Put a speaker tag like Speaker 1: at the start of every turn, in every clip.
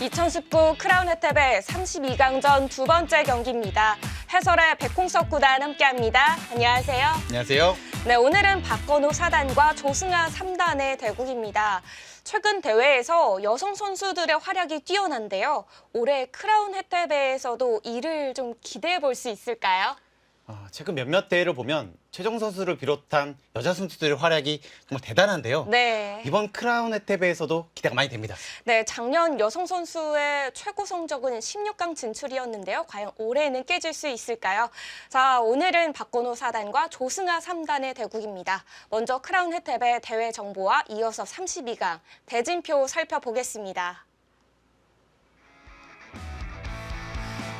Speaker 1: 2019 크라운 혜택의 32강전 두 번째 경기입니다. 해설의 백홍석 구단 함께합니다. 안녕하세요.
Speaker 2: 안녕하세요.
Speaker 1: 네, 오늘은 박건우 4단과 조승아 3단의 대국입니다. 최근 대회에서 여성 선수들의 활약이 뛰어난데요. 올해 크라운 혜택배에서도 이를 좀 기대해 볼 수 있을까요?
Speaker 2: 아, 최근 몇몇 대회를 보면 최정 선수를 비롯한 여자 선수들의 활약이 정말 대단한데요.
Speaker 1: 네.
Speaker 2: 이번 크라운 혜택배에서도 기대가 많이 됩니다.
Speaker 1: 네, 작년 여성 선수의 최고 성적은 16강 진출이었는데요. 과연 올해는 깨질 수 있을까요? 자, 오늘은 박건호 4단과 조승아 3단의 대국입니다. 먼저 크라운 혜택의 대회 정보와 이어서 32강 대진표 살펴보겠습니다.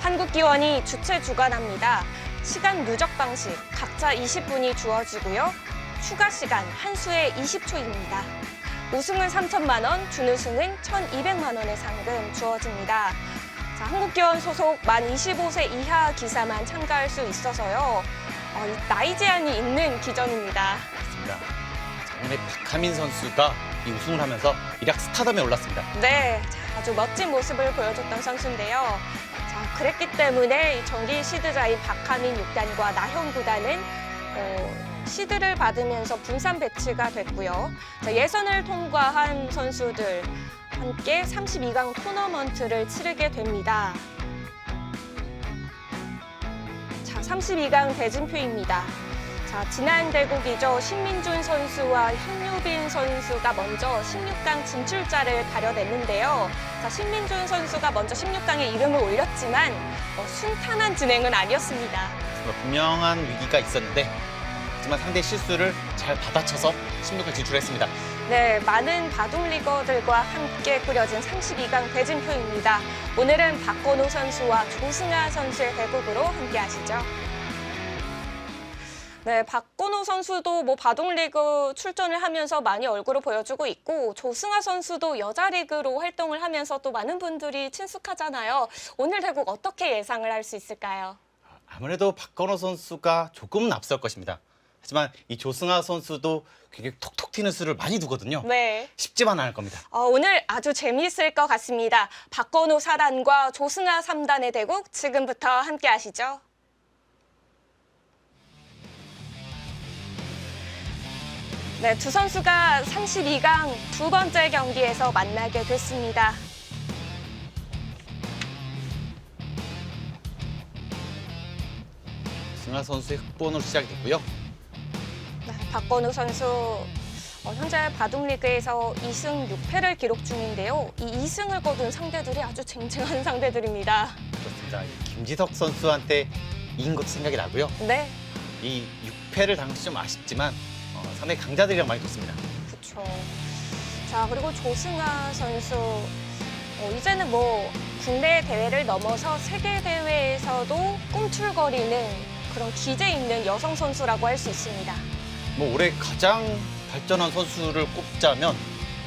Speaker 1: 한국기원이 주최 주관합니다. 시간 누적 방식 각자 20분이 주어지고요. 추가 시간 한 수에 20초입니다. 우승은 3천만 원, 준우승은 1,200만 원의 상금 주어집니다. 자, 한국기원 소속 만 25세 이하 기사만 참가할 수 있어서요. 어, 이 나이 제한이 있는 기전입니다.
Speaker 2: 맞습니다. 작년에 박하민 선수가 이 우승을 하면서 일약 스타덤에 올랐습니다.
Speaker 1: 네, 자, 아주 멋진 모습을 보여줬던 선수인데요. 자, 그랬기 때문에 이 정기 시드자인 박하민 6단과 나형 9단은 어, 시드를 받으면서 분산 배치가 됐고요. 자, 예선을 통과한 선수들 함께 32강 토너먼트를 치르게 됩니다. 자, 32강 대진표입니다. 자, 지난 대국이죠. 신민준 선수와 현유빈 선수가 먼저 16강 진출자를 가려냈는데요. 자, 신민준 선수가 먼저 16강에 이름을 올렸지만 어, 순탄한 진행은 아니었습니다.
Speaker 2: 분명한 위기가 있었는데 하지만 상대 실수를 잘 받아쳐서 16을 진출했습니다.
Speaker 1: 네, 많은 바둑리거들과 함께 꾸려진 32강 대진표입니다. 오늘은 박건호 선수와 조승아 선수의 대국으로 함께 하시죠. 네, 박건호 선수도 뭐 바둑리그 출전을 하면서 많이 얼굴을 보여주고 있고 조승아 선수도 여자 리그로 활동을 하면서 또 많은 분들이 친숙하잖아요. 오늘 대국 어떻게 예상을 할 수 있을까요?
Speaker 2: 아무래도 박건호 선수가 조금은 앞설 것입니다. 하지만 이 조승아 선수도 굉장히 톡톡 튀는 수를 많이 두거든요.
Speaker 1: 네.
Speaker 2: 쉽지만 않을 겁니다.
Speaker 1: 어, 오늘 아주 재미있을 것 같습니다. 박건우 4단과 조승아 3단의 대국 지금부터 함께 하시죠. 네, 두 선수가 32강 두 번째 경기에서 만나게 됐습니다.
Speaker 2: 승아 선수의 흑본으로 시작이 됐고요.
Speaker 1: 네, 박건우 선수 어, 현재 바둑리그에서 2승 6패를 기록 중인데요. 이 2승을 거둔 상대들이 아주 쟁쟁한 상대들입니다.
Speaker 2: 그렇습니다. 이 김지석 선수한테 이긴 것도 생각이 나고요.
Speaker 1: 네,
Speaker 2: 이 6패를 당시 좀 아쉽지만 어, 상당히 강자들이랑 많이 뒀습니다.
Speaker 1: 그렇죠. 자 그리고 조승아 선수 어, 이제는 뭐 국내 대회를 넘어서 세계 대회에서도 꿈틀거리는 그런 기재 있는 여성 선수라고 할 수 있습니다.
Speaker 2: 뭐 올해 가장 발전한 선수를 꼽자면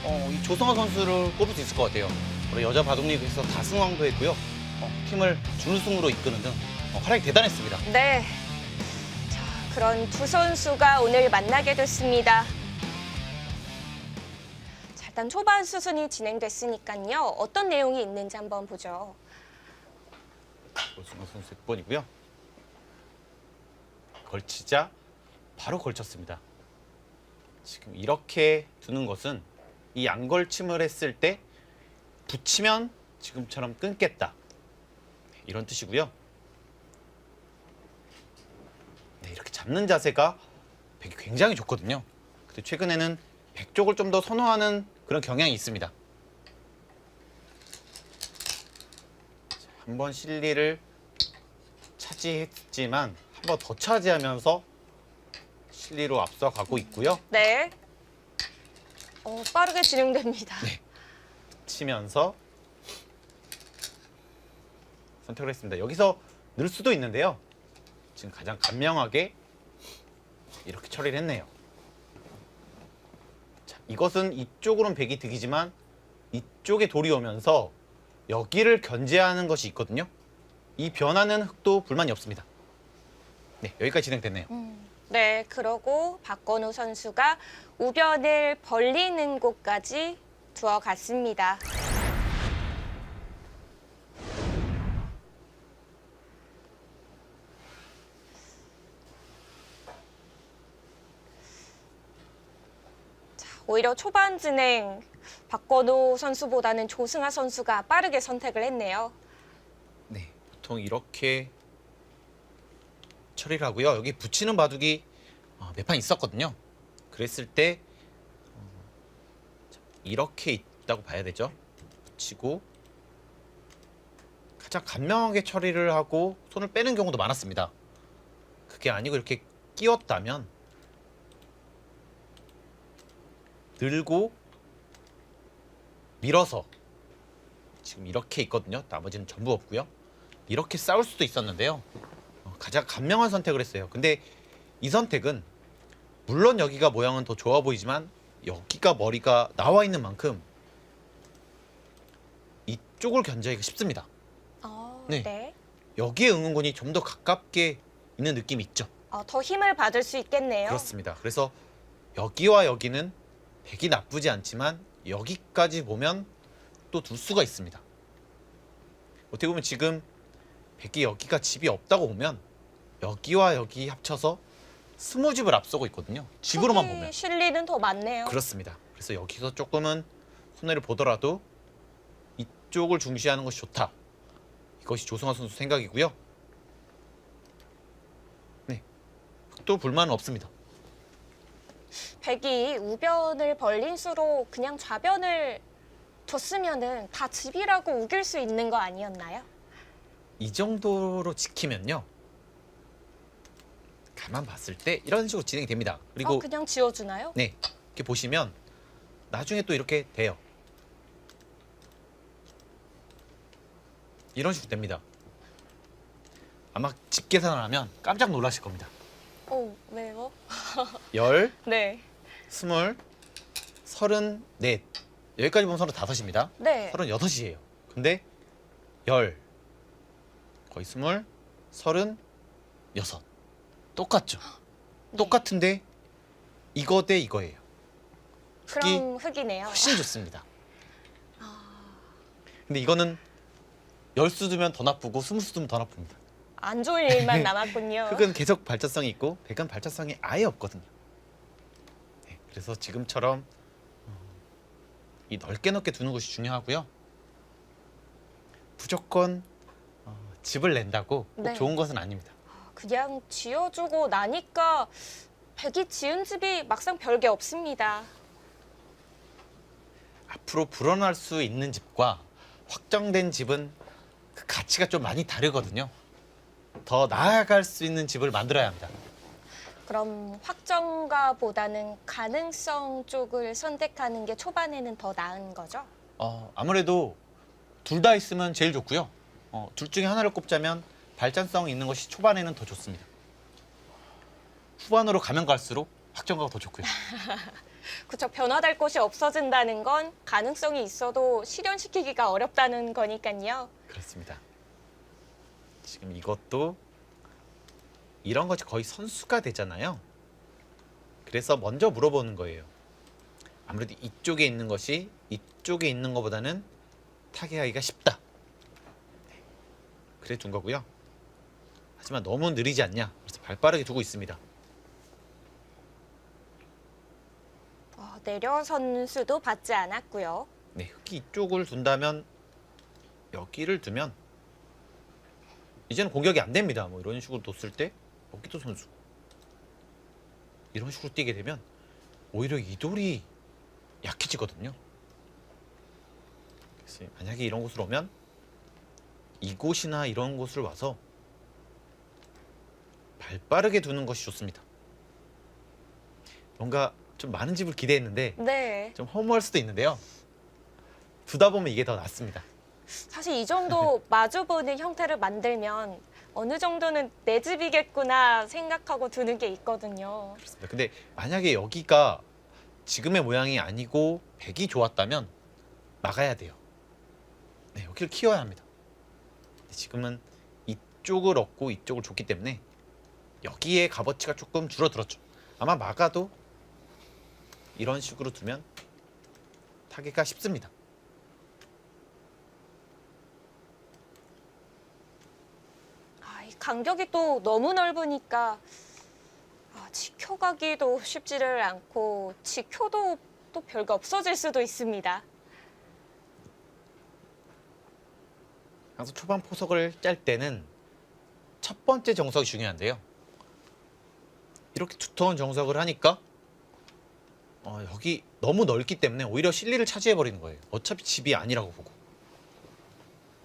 Speaker 2: 어, 이 조성아 선수를 꼽을 수 있을 것 같아요. 올해 여자 바둑리그에서 다승왕도 했고요. 어, 팀을 준우승으로 이끄는 등 어, 활약이 대단했습니다.
Speaker 1: 네. 자 그런 두 선수가 오늘 만나게 됐습니다. 자, 일단 초반 수순이 진행됐으니까요. 어떤 내용이 있는지 한번 보죠.
Speaker 2: 조승아 선수 6번이고요. 걸치자 바로 걸쳤습니다. 지금 이렇게 두는 것은 이 양걸침을 했을 때 붙이면 지금처럼 끊겠다. 이런 뜻이고요. 네, 이렇게 잡는 자세가 백이 굉장히 좋거든요. 근데 최근에는 백 쪽을 좀 더 선호하는 그런 경향이 있습니다. 한번 실리를 차지했지만 한 번 더 차지하면서 실리로 앞서가고 있고요.
Speaker 1: 네. 어, 빠르게 진행됩니다.
Speaker 2: 치면서 선택을 했습니다. 여기서 늘 수도 있는데요. 지금 가장 간명하게 이렇게 처리를 했네요. 자, 이것은 이쪽으로는 백이 득이지만 이쪽에 돌이 오면서 여기를 견제하는 것이 있거든요. 이 변하는 흙도 불만이 없습니다. 네, 여기까지 진행됐네요.
Speaker 1: 네, 그러고 박건우 선수가 우변을 벌리는 곳까지 두어갔습니다. 오히려 초반 진행 박건호 선수보다는 조승아 선수가 빠르게 선택을 했네요.
Speaker 2: 네, 보통 이렇게 처리를 하고요. 여기 붙이는 바둑이 어, 몇판 있었거든요. 그랬을 때 어, 자, 이렇게 있다고 봐야 되죠. 붙이고 가장 간명하게 처리를 하고 손을 빼는 경우도 많았습니다. 그게 아니고 이렇게 끼웠다면 들고 밀어서 지금 이렇게 있거든요. 나머지는 전부 없고요. 이렇게 싸울 수도 있었는데요. 어, 가장 간명한 선택을 했어요. 근데 이 선택은 물론 여기가 모양은 더 좋아 보이지만 여기가 머리가 나와 있는 만큼 이쪽을 견제하기가 쉽습니다.
Speaker 1: 어,
Speaker 2: 네.
Speaker 1: 네.
Speaker 2: 여기에 응원군이 좀 더 가깝게 있는 느낌이 있죠.
Speaker 1: 어, 더 힘을 받을 수 있겠네요.
Speaker 2: 그렇습니다. 그래서 여기와 여기는 백이 나쁘지 않지만 여기까지 보면 또 둘 수가 있습니다. 어떻게 보면 지금 백이 여기가 집이 없다고 보면 여기와 여기 합쳐서 스무 집을 앞서고 있거든요. 집으로만 보면
Speaker 1: 실리는 더 많네요.
Speaker 2: 그렇습니다. 그래서 여기서 조금은 손해를 보더라도 이쪽을 중시하는 것이 좋다. 이것이 조승환 선수 생각이고요. 네, 또 불만은 없습니다.
Speaker 1: 백이 우변을 벌린 수로 그냥 좌변을 뒀으면은 다 집이라고 우길 수 있는 거 아니었나요?
Speaker 2: 이 정도로 지키면요. 가만 봤을 때 이런 식으로 진행이 됩니다. 그리고
Speaker 1: 어, 그냥 지워주나요?
Speaker 2: 네 이렇게 보시면 나중에 또 이렇게 돼요. 이런 식으로 됩니다. 아마 집 계산을 하면 깜짝 놀라실 겁니다.
Speaker 1: 어, 왜요?
Speaker 2: 열,
Speaker 1: 네.
Speaker 2: 스물, 서른, 넷 여기까지 보면 서른 다섯입니다.
Speaker 1: 네.
Speaker 2: 서른 여섯이에요. 근데 열, 거의 스물, 서른, 여섯 똑같죠. 똑같은데 이거 대 이거예요. 흑이
Speaker 1: 그럼 흑이네요.
Speaker 2: 훨씬 좋습니다. 근데 이거는 열 수 두면 더 나쁘고 스무 수 두면 더 나쁩니다.
Speaker 1: 안 좋은 일만 남았군요.
Speaker 2: 흑은 계속 발전성이 있고 백은 발전성이 아예 없거든요. 네, 그래서 지금처럼 어, 이 넓게 넓게 두는 것이 중요하고요. 무조건 어, 집을 낸다고 꼭
Speaker 1: 네.
Speaker 2: 좋은 것은 아닙니다.
Speaker 1: 그냥 지어주고 나니까 백이 지은 집이 막상 별게 없습니다.
Speaker 2: 앞으로 불어날 수 있는 집과 확정된 집은 그 가치가 좀 많이 다르거든요. 더 나아갈 수 있는 집을 만들어야 합니다.
Speaker 1: 그럼 확정가보다는 가능성 쪽을 선택하는 게 초반에는 더 나은 거죠?
Speaker 2: 어, 아무래도 둘 다 있으면 제일 좋고요. 어, 둘 중에 하나를 꼽자면 발전성 있는 것이 초반에는 더 좋습니다. 후반으로 가면 갈수록 확정가가 더 좋고요.
Speaker 1: 그쵸. 변화될 곳이 없어진다는 건 가능성이 있어도 실현시키기가 어렵다는 거니까요.
Speaker 2: 그렇습니다. 지금 이것도 이런 것이 거의 선수가 되잖아요. 그래서 먼저 물어보는 거예요. 아무래도 이쪽에 있는 것이 이쪽에 있는 것보다는 타개하기가 쉽다. 네. 그래 둔 거고요. 하지만 너무 느리지 않냐? 그래서 발 빠르게 두고 있습니다.
Speaker 1: 어, 내려선 수도 받지 않았고요.
Speaker 2: 네, 흑이 이쪽을 둔다면 여기를 두면 이제는 공격이 안 됩니다. 뭐 이런 식으로 뒀을 때 여기도 선수 이런 식으로 뛰게 되면 오히려 이 돌이 약해지거든요. 만약에 이런 곳으로 오면 이곳이나 이런 곳을 와서 발 빠르게 두는 것이 좋습니다. 뭔가 좀 많은 집을 기대했는데
Speaker 1: 네.
Speaker 2: 좀 허무할 수도 있는데요. 두다 보면 이게 더 낫습니다.
Speaker 1: 사실 이 정도 마주보는 형태를 만들면 어느 정도는 내 집이겠구나 생각하고 두는 게 있거든요.
Speaker 2: 그렇습니다. 근데 만약에 여기가 지금의 모양이 아니고 백이 좋았다면 막아야 돼요. 네, 여기를 키워야 합니다. 지금은 이쪽을 얻고 이쪽을 줬기 때문에 여기에 값어치가 조금 줄어들었죠. 아마 막아도 이런 식으로 두면 타기가 쉽습니다.
Speaker 1: 아, 이 간격이 또 너무 넓으니까 아, 지켜가기도 쉽지를 않고 지켜도 또 별거 없어질 수도 있습니다.
Speaker 2: 항상 초반 포석을 짤 때는 첫 번째 정석이 중요한데요. 이렇게 두터운 정석을 하니까 어, 여기 너무 넓기 때문에 오히려 실리를 차지해 버리는 거예요. 어차피 집이 아니라고 보고.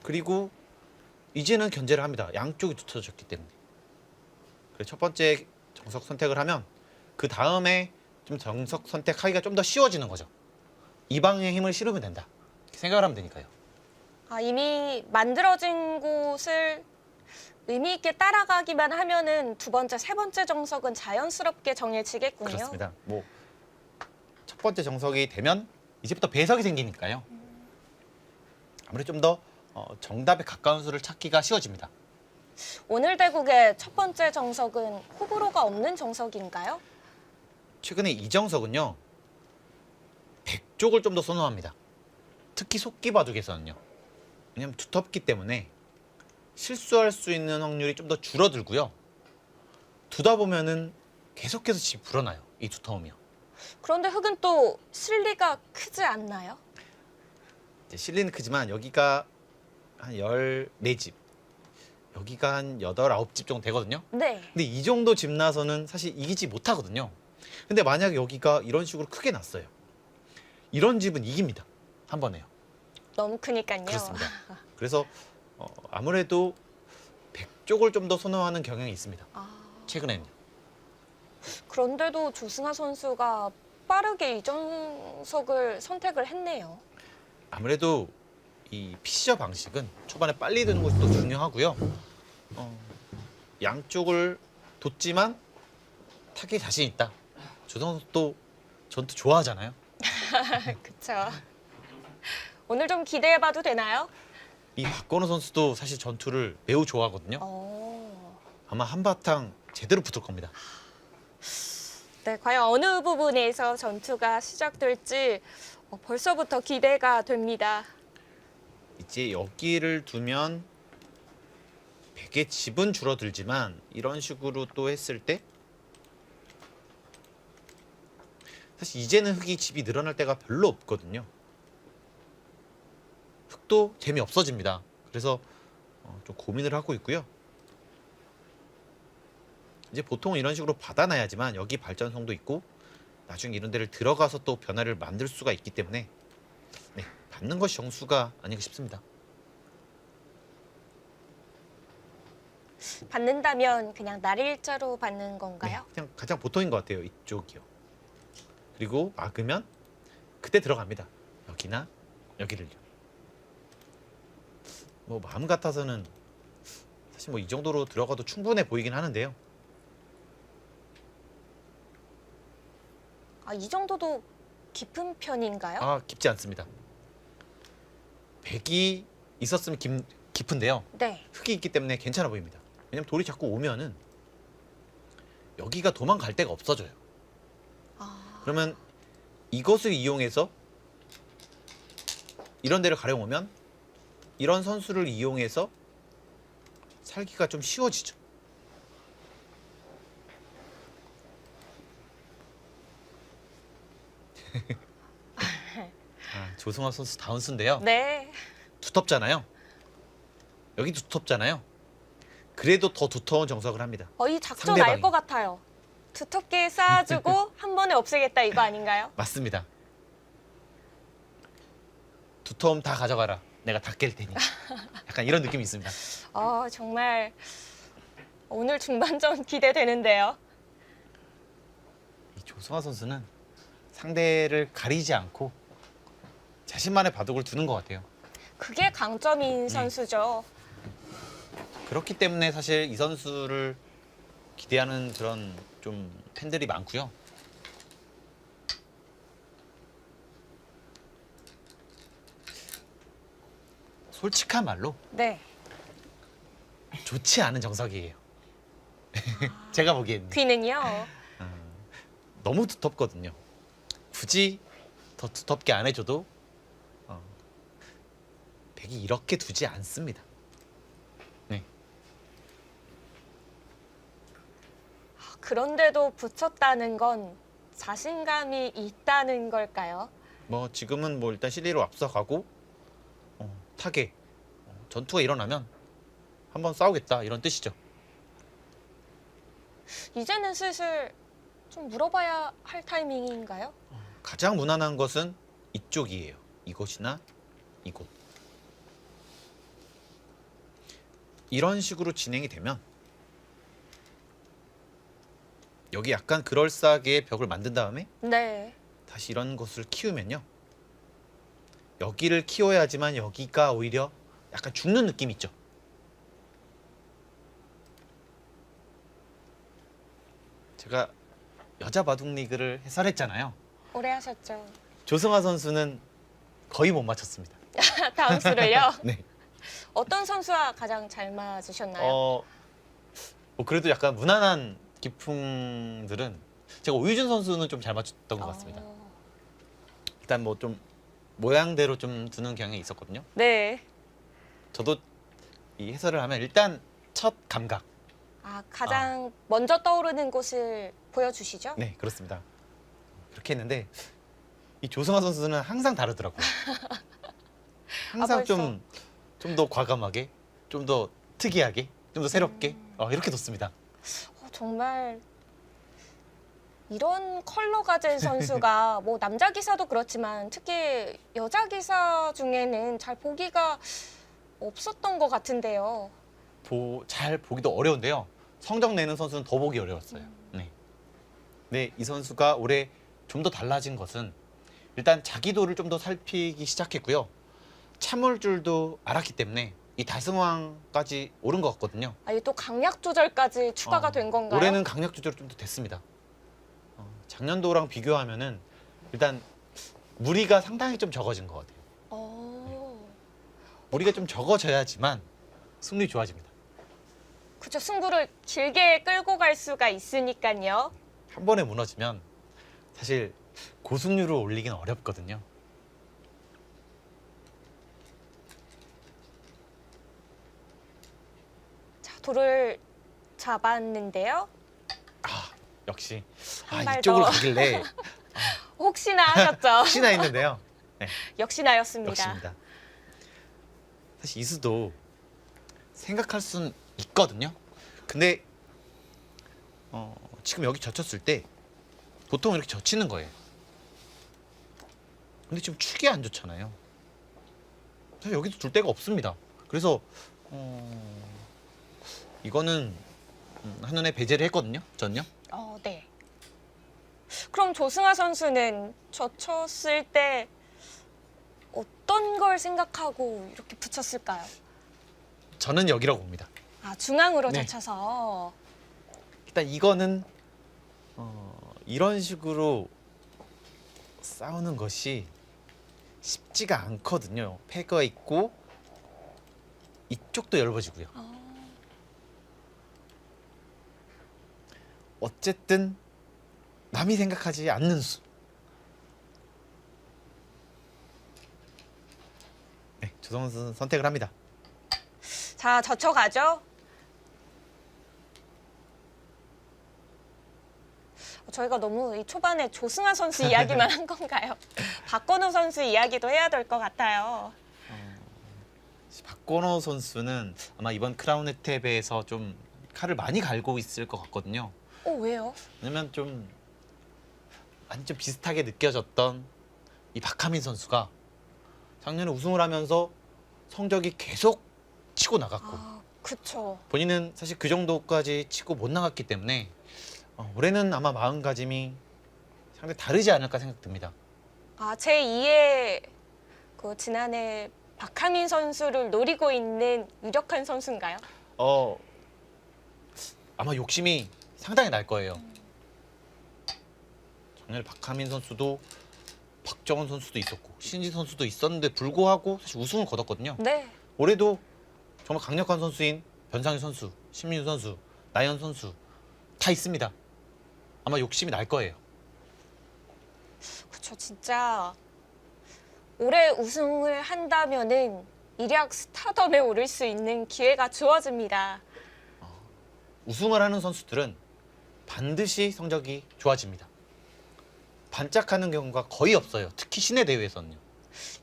Speaker 2: 그리고 이제는 견제를 합니다. 양쪽이 두터워졌기 때문에. 그래서 첫 번째 정석 선택을 하면 그 다음에 좀 정석 선택하기가 좀 더 쉬워지는 거죠. 이 방에 힘을 실으면 된다. 이렇게 생각을 하면 되니까요.
Speaker 1: 아, 이미 만들어진 곳을 의미 있게 따라가기만 하면은 두 번째, 세 번째 정석은 자연스럽게 정해지겠군요.
Speaker 2: 그렇습니다. 뭐 첫 번째 정석이 되면 이제부터 배석이 생기니까요. 아무래도 좀 더 어, 정답에 가까운 수를 찾기가 쉬워집니다.
Speaker 1: 오늘 대국의 첫 번째 정석은 호불호가 없는 정석인가요?
Speaker 2: 최근에 이 정석은요. 백쪽을 좀 더 선호합니다. 특히 속기 바둑에서는요. 왜냐면 두텁기 때문에 실수할 수 있는 확률이 좀 더 줄어들고요. 두다 보면은 계속해서 집이 불어나요. 이 두터움이요.
Speaker 1: 그런데 흙은 또 실리가 크지 않나요?
Speaker 2: 이제 실리는 크지만 여기가 한 14집, 여기가 한 8, 9집 정도 되거든요.
Speaker 1: 네.
Speaker 2: 근데 이 정도 집 나서는 사실 이기지 못하거든요. 근데 만약에 여기가 이런 식으로 크게 났어요. 이런 집은 이깁니다. 한 번에요.
Speaker 1: 너무 크니까요.
Speaker 2: 그렇습니다. 그래서 어, 아무래도 백쪽을 좀 더 선호하는 경향이 있습니다.
Speaker 1: 아,
Speaker 2: 최근에는요.
Speaker 1: 그런데도 조승아 선수가 빠르게 이 정석을 선택을 했네요.
Speaker 2: 아무래도 이 피셔 방식은 초반에 빨리 드는 것이 또 중요하고요. 어, 양쪽을 뒀지만 타기 자신 있다. 조성 또 전투 좋아하잖아요.
Speaker 1: 그쵸. 오늘 좀 기대해봐도 되나요?
Speaker 2: 이 박건우 선수도 사실 전투를 매우 좋아하거든요.
Speaker 1: 어.
Speaker 2: 아마 한바탕 제대로 붙을 겁니다.
Speaker 1: 네, 과연 어느 부분에서 전투가 시작될지 어, 벌써부터 기대가 됩니다.
Speaker 2: 이제 여기를 두면 백의 집은 줄어들지만 이런 식으로 또 했을 때 사실 이제는 흙이 집이 늘어날 때가 별로 없거든요. 흙도 재미 없어집니다. 그래서 어, 좀 고민을 하고 있고요. 이제 보통 이런 식으로 받아놔야지만 여기 발전성도 있고 나중에 이런 데를 들어가서 또 변화를 만들 수가 있기 때문에 네, 받는 것이 정수가 아닌가 싶습니다.
Speaker 1: 받는다면 그냥 날 일자로 받는 건가요?
Speaker 2: 네, 그냥 가장 보통인 것 같아요. 이쪽이요. 그리고 막으면 그때 들어갑니다. 여기나 여기를요. 뭐 마음 같아서는 사실 뭐 이 정도로 들어가도 충분해 보이긴 하는데요.
Speaker 1: 아, 이 정도도 깊은 편인가요?
Speaker 2: 아 깊지 않습니다. 백이 있었으면 깊, 깊은데요.
Speaker 1: 네.
Speaker 2: 흙이 있기 때문에 괜찮아 보입니다. 왜냐면 돌이 자꾸 오면은 여기가 도망갈 데가 없어져요.
Speaker 1: 아,
Speaker 2: 그러면 이것을 이용해서 이런 데를 가려 오면 이런 선수를 이용해서 살기가 좀 쉬워지죠. 아, 조승환 선수 다운스인데요.
Speaker 1: 네.
Speaker 2: 두텁잖아요. 여기 두텁잖아요. 그래도 더 두터운 정석을 합니다.
Speaker 1: 어, 이 작전
Speaker 2: 상대방이.
Speaker 1: 알 것 같아요. 두텁게 쌓아주고 한 번에 없애겠다 이거 아닌가요?
Speaker 2: 맞습니다. 두터움 다 가져가라. 내가 다 깰 테니. 약간 이런 느낌이 있습니다.
Speaker 1: 아, 정말 오늘 중반전 기대되는데요.
Speaker 2: 이 조성아 선수는 상대를 가리지 않고 자신만의 바둑을 두는 것 같아요.
Speaker 1: 그게 강점인
Speaker 2: 네.
Speaker 1: 선수죠.
Speaker 2: 그렇기 때문에 사실 이 선수를 기대하는 그런 좀 팬들이 많고요. 솔직한 말로
Speaker 1: 네.
Speaker 2: 좋지 않은 정석이에요. 제가 보기에는
Speaker 1: 귀는요.
Speaker 2: 너무 두텁거든요. 굳이 더 두텁게 안 해줘도 어, 백이 이렇게 두지 않습니다. 네,
Speaker 1: 그런데도 붙였다는 건 자신감이 있다는 걸까요?
Speaker 2: 뭐 지금은 뭐 일단 시리로 앞서가고 어, 타계 어, 전투가 일어나면 한번 싸우겠다 이런 뜻이죠.
Speaker 1: 이제는 슬슬 좀 물어봐야 할 타이밍인가요?
Speaker 2: 가장 무난한 것은 이쪽이에요. 이곳이나 이곳. 이런 식으로 진행이 되면 여기 약간 그럴싸하게 벽을 만든 다음에
Speaker 1: 네.
Speaker 2: 다시 이런 것을 키우면요. 여기를 키워야지만 여기가 오히려 약간 죽는 느낌 있죠. 제가 여자 바둑 리그를 해설했잖아요.
Speaker 1: 오래 하셨죠.
Speaker 2: 조승화 선수는 거의 못 맞췄습니다.
Speaker 1: 다음 수를요.
Speaker 2: 네.
Speaker 1: 어떤 선수와 가장 잘 맞으셨나요?
Speaker 2: 어, 뭐 그래도 약간 무난한 기풍들은 제가 오유준 선수는 좀 잘 맞췄던 것 같습니다.
Speaker 1: 어,
Speaker 2: 일단 뭐 좀 모양대로 좀 두는 경향이 있었거든요.
Speaker 1: 네.
Speaker 2: 저도 이 해설을 하면 일단 첫 감각.
Speaker 1: 아, 가장 먼저 떠오르는 곳을 보여주시죠.
Speaker 2: 네, 그렇습니다. 그렇게 했는데 이 조승화 선수는 항상 다르더라고요. 항상
Speaker 1: 아, 벌써?
Speaker 2: 좀 좀 더 과감하게, 좀 더 특이하게, 좀 더 새롭게 어, 이렇게 뒀습니다.
Speaker 1: 어, 정말 이런 컬러 가진 선수가 뭐 남자 기사도 그렇지만 특히 여자 기사 중에는 잘 보기가 없었던 것 같은데요.
Speaker 2: 보, 잘 보기도 어려운데요. 성적 내는 선수는 더 보기 어려웠어요. 네. 네, 이 선수가 올해 좀 더 달라진 것은 일단 자기도를 좀 더 살피기 시작했고요. 참을 줄도 알았기 때문에 이 다승왕까지 오른 것 같거든요.
Speaker 1: 아니 또 강약 조절까지 추가가
Speaker 2: 어,
Speaker 1: 된 건가요?
Speaker 2: 올해는 강약 조절이 좀 더 됐습니다. 어, 작년도랑 비교하면은 일단 무리가 상당히 좀 적어진 것 같아요.
Speaker 1: 어,
Speaker 2: 무리가 좀 적어져야지만 승률이 좋아집니다.
Speaker 1: 그쵸 승부를 길게 끌고 갈 수가 있으니까요.
Speaker 2: 한 번에 무너지면 사실 고승률을 올리기는 어렵거든요.
Speaker 1: 자 돌을 잡았는데요.
Speaker 2: 아 역시 아 이쪽으로
Speaker 1: 더.
Speaker 2: 가길래
Speaker 1: 혹시나 하셨죠?
Speaker 2: 혹시나 했는데요.
Speaker 1: 역시나였습니다.
Speaker 2: 역시입니다. 사실 이수도 생각할 수는 있거든요. 근데 어, 지금 여기 젖혔을 때 보통 이렇게 젖히는 거예요. 근데 지금 축이 안 좋잖아요. 사실 여기도 둘 데가 없습니다. 그래서 어, 이거는 음, 한눈에 배제를 했거든요. 전요.
Speaker 1: 어, 네. 그럼 조승아 선수는 젖혔을 때 어떤 걸 생각하고 이렇게 붙였을까요?
Speaker 2: 저는 여기라고 봅니다.
Speaker 1: 아, 중앙으로
Speaker 2: 네.
Speaker 1: 젖혀서.
Speaker 2: 일단 이거는 어, 이런 식으로 싸우는 것이 쉽지가 않거든요. 패가 있고 이쪽도 얇아지고요.
Speaker 1: 어,
Speaker 2: 어쨌든 남이 생각하지 않는 수. 네, 조성은 선수는 선택을 합니다.
Speaker 1: 자, 젖혀 가죠. 어, 저희가 너무 이 초반에 조승아 선수 이야기만 한 건가요? 박건우 선수 이야기도 해야 될 것 같아요.
Speaker 2: 박건호 선수는 아마 이번 크라운 혜택에서 좀 칼을 많이 갈고 있을 것 같거든요.
Speaker 1: 어, 왜요?
Speaker 2: 왜냐면 좀 많이 좀 비슷하게 느껴졌던 이 박하민 선수가 작년에 우승을 하면서 성적이 계속 치고 나갔고
Speaker 1: 아, 그쵸.
Speaker 2: 본인은 사실 그 정도까지 치고 못 나갔기 때문에 어, 올해는 아마 마음가짐이 상당히 다르지 않을까 생각됩니다.
Speaker 1: 아, 제 2의 그 지난해 박하민 선수를 노리고 있는 유력한 선수인가요?
Speaker 2: 어 아마 욕심이 상당히 날 거예요. 작년에 박하민 선수도 박정원 선수도 있었고 신지 선수도 있었는데 불구하고 사실 우승을 거뒀거든요.
Speaker 1: 네.
Speaker 2: 올해도 정말 강력한 선수인 변상희 선수, 신민우 선수, 나연 선수 다 있습니다. 아마 욕심이 날 거예요.
Speaker 1: 그쵸, 진짜 올해 우승을 한다면은 일약 스타덤에 오를 수 있는 기회가 주어집니다.
Speaker 2: 우승을 하는 선수들은 반드시 성적이 좋아집니다. 반짝하는 경우가 거의 없어요. 특히 시내 대회에서는요.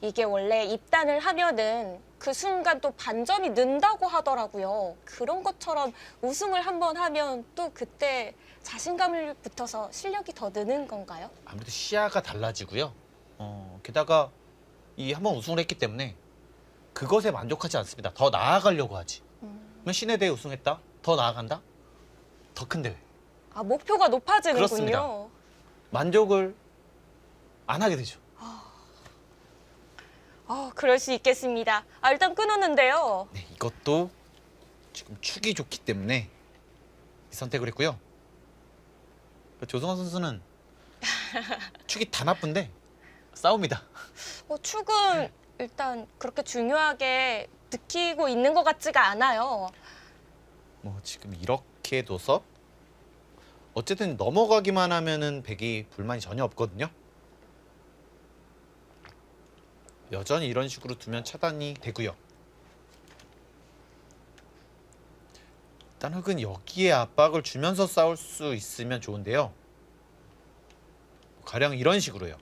Speaker 1: 이게 원래 입단을 하면은 그 순간 또 반점이 는다고 하더라고요. 그런 것처럼 우승을 한번 하면 또 그때 자신감을 붙어서 실력이 더 느는 건가요?
Speaker 2: 아무래도 시야가 달라지고요. 어, 게다가 이 한 번 우승을 했기 때문에 그것에 만족하지 않습니다. 더 나아가려고 하지.
Speaker 1: 음.
Speaker 2: 그러면 시내 대회 우승했다? 더 나아간다? 더 큰 대회.
Speaker 1: 아 목표가 높아지는군요.
Speaker 2: 그렇습니다. 만족을 안 하게 되죠.
Speaker 1: 아 그럴 수 있겠습니다. 아 일단 끊었는데요.
Speaker 2: 네, 이것도 지금 축이 좋기 때문에 이 선택을 했고요. 조성환 선수는 축이 다 나쁜데 싸웁니다.
Speaker 1: 어, 축은 일단 그렇게 중요하게 느끼고 있는 것 같지가 않아요.
Speaker 2: 뭐 지금 이렇게 둬서 어쨌든 넘어가기만 하면은 백이 불만이 전혀 없거든요. 여전히 이런 식으로 두면 차단이 되고요. 일단 흑은 여기에 압박을 주면서 싸울 수 있으면 좋은데요. 가령 이런 식으로요.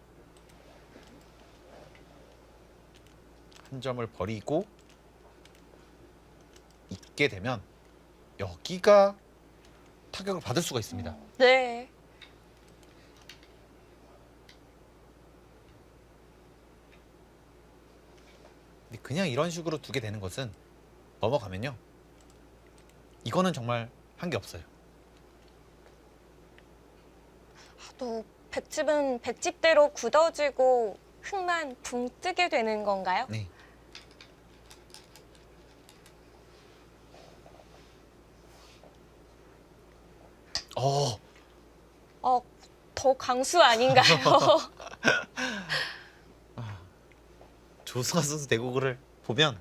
Speaker 2: 한 점을 버리고 있게 되면 여기가 타격을 받을 수가 있습니다.
Speaker 1: 네.
Speaker 2: 근데 그냥 이런 식으로 두게 되는 것은 넘어가면요. 이거는 정말 한 게 없어요.
Speaker 1: 또 백집은 백집대로 굳어지고 흙만 붕 뜨게 되는 건가요?
Speaker 2: 네. 어,
Speaker 1: 어, 더 강수 아닌가요?
Speaker 2: 조승환 선수 대구를 보면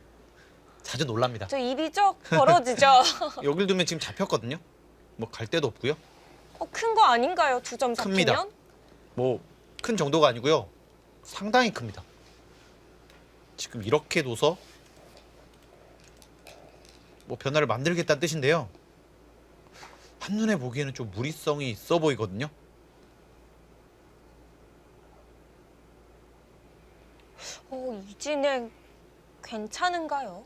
Speaker 2: 자주 놀랍니다.
Speaker 1: 저 입이 쩍 벌어지죠.
Speaker 2: 여길 두면 지금 잡혔거든요. 뭐 갈 데도 없고요.
Speaker 1: 어, 큰 거 아닌가요? 두점
Speaker 2: 큽니다.
Speaker 1: 잡히면?
Speaker 2: 뭐큰 정도가 아니고요. 상당히 큽니다. 지금 이렇게 둬서 뭐 변화를 만들겠다는 뜻인데요. 한눈에 보기에는 좀 무리성이 있어 보이거든요.
Speaker 1: 어, 이 진행 괜찮은가요?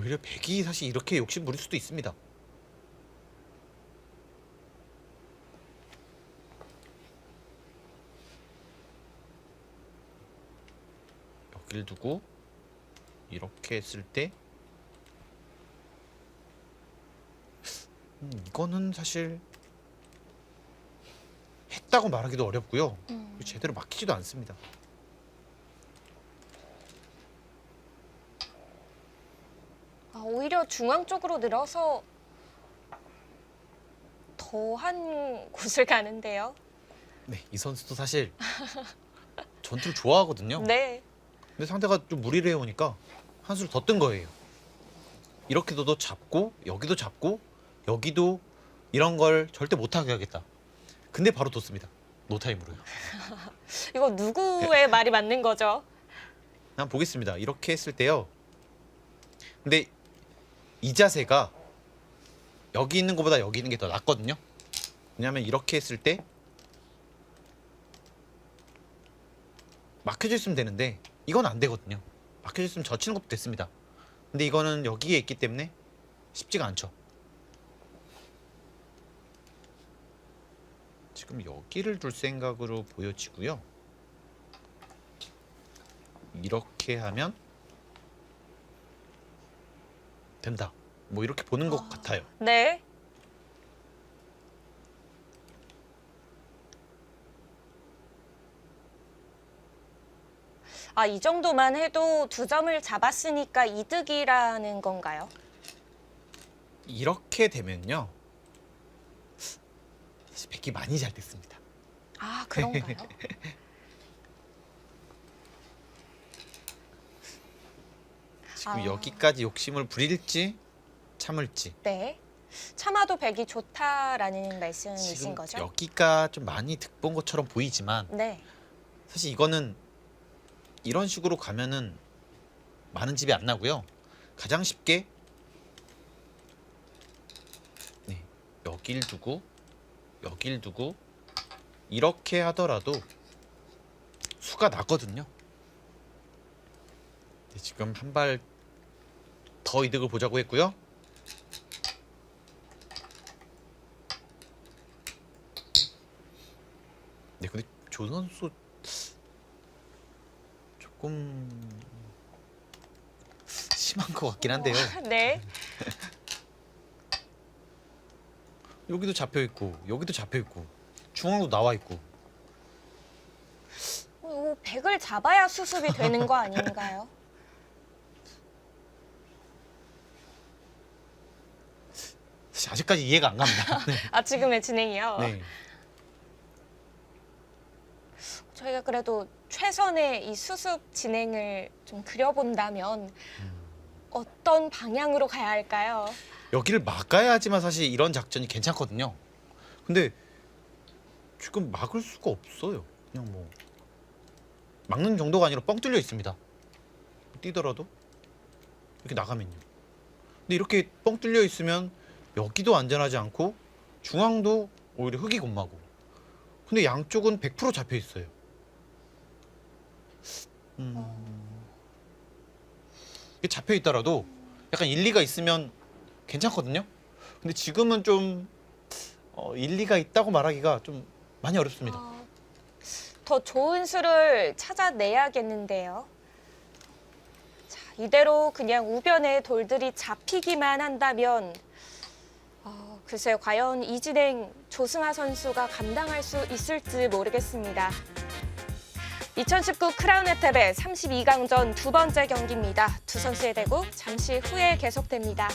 Speaker 2: 오히려 백이 사실 이렇게 욕심 부릴 수도 있습니다. 여기를 두고 이렇게 했을 때 음, 이거는 사실 했다고 말하기도 어렵고요.
Speaker 1: 음.
Speaker 2: 제대로 막히지도 않습니다.
Speaker 1: 아, 오히려 중앙 쪽으로 늘어서 더한 곳을 가는데요.
Speaker 2: 네, 이 선수도 사실 전투를 좋아하거든요.
Speaker 1: 네.
Speaker 2: 근데 상대가 좀 무리를 해오니까 한 수를 더 뜬 거예요. 이렇게 둬도 잡고 여기도 잡고 여기도 이런 걸 절대 못하게 하겠다. 근데 바로 뒀습니다. 노타임으로요.
Speaker 1: 이거 누구의 말이 맞는 거죠?
Speaker 2: 한번 보겠습니다. 이렇게 했을 때요. 근데 이 자세가 여기 있는 것보다 여기 있는 게 더 낫거든요. 왜냐하면 이렇게 했을 때 막혀져 있으면 되는데 이건 안 되거든요. 막혀져 있으면 젖히는 것도 됐습니다. 근데 이거는 여기에 있기 때문에 쉽지가 않죠. 지금 여기를 둘 생각으로 보여지고요. 이렇게 하면 된다. 뭐 이렇게 보는 것 같아요.
Speaker 1: 네. 아, 이 정도만 해도 두 점을 잡았으니까 이득이라는 건가요?
Speaker 2: 이렇게 되면요. 사실 백이 많이 잘 됐습니다.
Speaker 1: 아, 그런가요?
Speaker 2: 지금
Speaker 1: 아.
Speaker 2: 여기까지 욕심을 부릴지 참을지.
Speaker 1: 네. 참아도 백이 좋다라는 말씀이신
Speaker 2: 지금
Speaker 1: 거죠?
Speaker 2: 여기가 좀 많이 득본 것처럼 보이지만
Speaker 1: 네.
Speaker 2: 사실 이거는 이런 식으로 가면은 많은 집이 안 나고요. 가장 쉽게 네, 여길 두고 여길 두고 이렇게 하더라도 수가 나거든요. 네, 지금 한 발 더 이득을 보자고 했고요. 네, 근데 조 선수 조금 심한 것 같긴 한데요.
Speaker 1: 네.
Speaker 2: 여기도 잡혀 있고 여기도 잡혀 있고 중앙도 나와 있고
Speaker 1: 어, 백을 잡아야 수습이 되는 거 아닌가요?
Speaker 2: 사실 아직까지 이해가 안 갑니다. 네.
Speaker 1: 아 지금의 진행이요.
Speaker 2: 네.
Speaker 1: 저희가 그래도 최선의 이 수습 진행을 좀 그려본다면 어떤 방향으로 가야 할까요?
Speaker 2: 여기를 막아야지만 사실 이런 작전이 괜찮거든요. 근데 지금 막을 수가 없어요. 그냥 뭐 막는 정도가 아니라 뻥 뚫려 있습니다. 뛰더라도 이렇게 나가면요. 근데 이렇게 뻥 뚫려 있으면 여기도 안전하지 않고 중앙도 오히려 흙이 겁마고. 근데 양쪽은 100% 잡혀 있어요. 음. 이게 잡혀 있더라도 약간 일리가 있으면 괜찮거든요. 근데 지금은 좀 어, 일리가 있다고 말하기가 좀 많이 어렵습니다.
Speaker 1: 어, 더 좋은 수를 찾아내야겠는데요. 자, 이대로 그냥 우변에 돌들이 잡히기만 한다면 어, 글쎄요, 과연 이 진행 조승아 선수가 감당할 수 있을지 모르겠습니다. 2019 크라운 혜택의 32강전 두 번째 경기입니다. 두 선수의 대구 잠시 후에 계속됩니다.